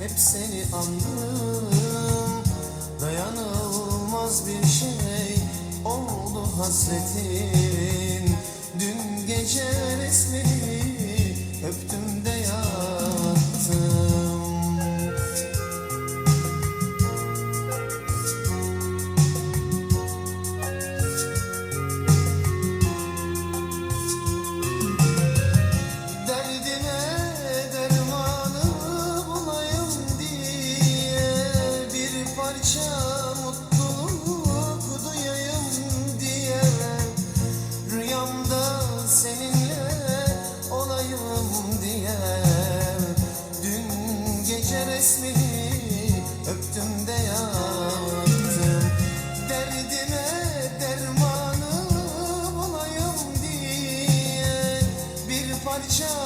hep seni andım. Dayanılmaz bir şey oldu hasretin. Dün gece resmini öptüm resmini öptüm de Derdime dermanı bulayım diye. Bir parça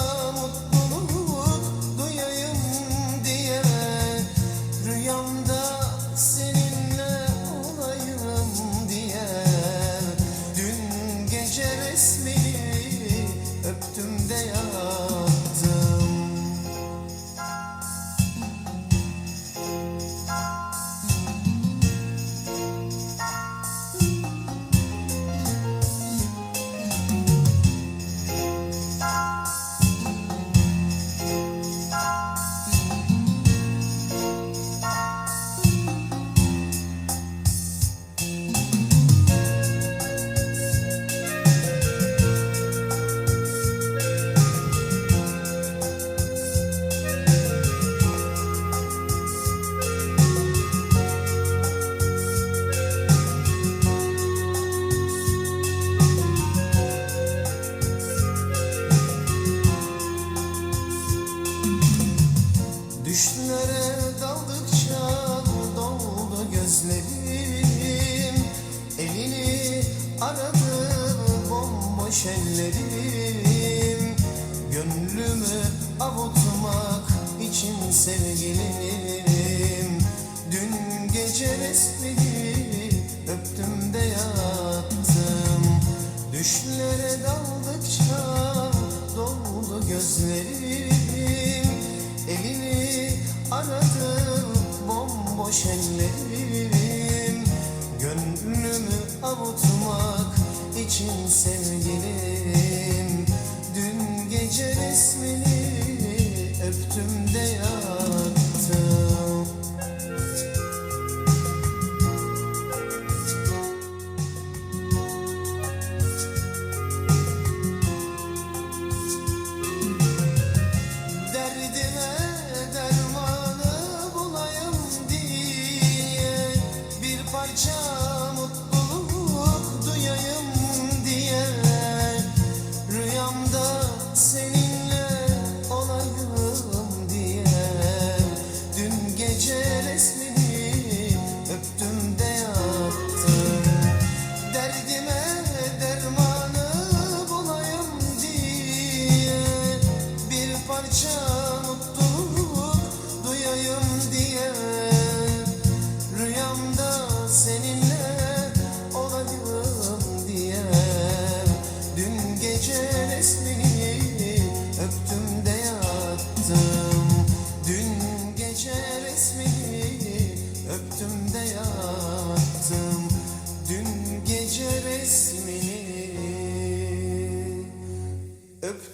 gözlerim Elini aradı bomboş ellerim. Gönlümü avutmak için sevgilim. Dün gece resmini öptüm de yattım. Düşlere daldıkça doldu gözlerim. Elini aradım bomboş ellerim. Gönlümü avutmak için sevgilim. Dün gece resmini öptüm de yattım mutluluk duyayım diye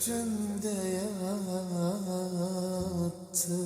öptüm de yattım